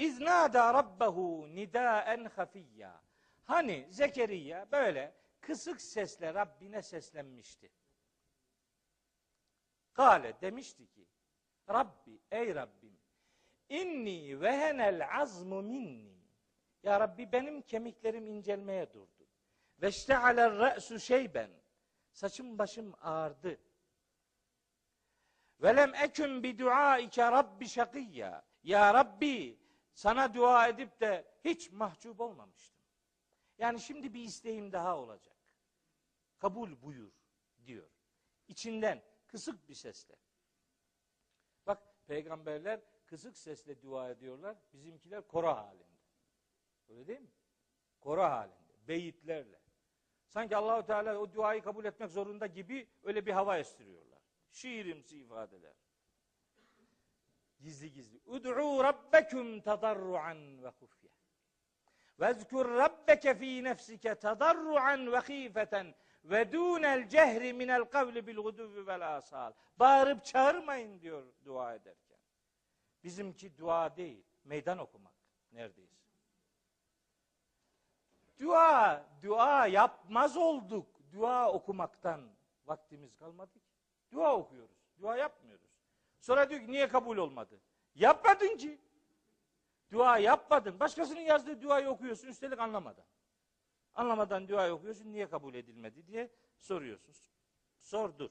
İznada rabbehu nidaen hafiyya. Hani Zekeriya böyle kısık sesle Rabbine seslenmişti. Kale demişti ki Rabbi ey Rabbim inni vehenel azmu minni Ya Rabbi benim kemiklerim incelmeye durdu. Ve iştehaler re'su şeyben saçım başım ağardı. Velem eküm bi duaike rabbi şakiyya. Ya Rabbi sana dua edip de hiç mahcup olmamıştım. Yani şimdi bir isteğim daha olacak. Kabul buyur diyor. İçinden kısık bir sesle. Bak peygamberler kısık sesle dua ediyorlar. Bizimkiler koro halinde. Öyle değil mi? Koro halinde. Beyitlerle. Sanki Allahu Teala o duayı kabul etmek zorunda gibi öyle bir hava estiriyorlar. Şiirimsi ifadeler. Gizli gizli. Ud'u rabbekum tadarruan ve hufye. Vezkur rabbeke fi nefsike tadarruan ve khifeten ve dunel cehri minel kavli bil guduvi vel asal. Bağırıp çağırmayın diyor dua ederken. Bizimki dua değil, meydan okumak neredeyse. Dua, dua yapmaz olduk. Dua okumaktan vaktimiz kalmadı ki. Dua okuyoruz. Dua yapmıyoruz. Sonra diyor ki niye kabul olmadı? Yapmadın ki. Dua yapmadın. Başkasının yazdığı duayı okuyorsun üstelik anlamadan. Anlamadan dua okuyorsun niye kabul edilmedi diye soruyorsun. Sordur.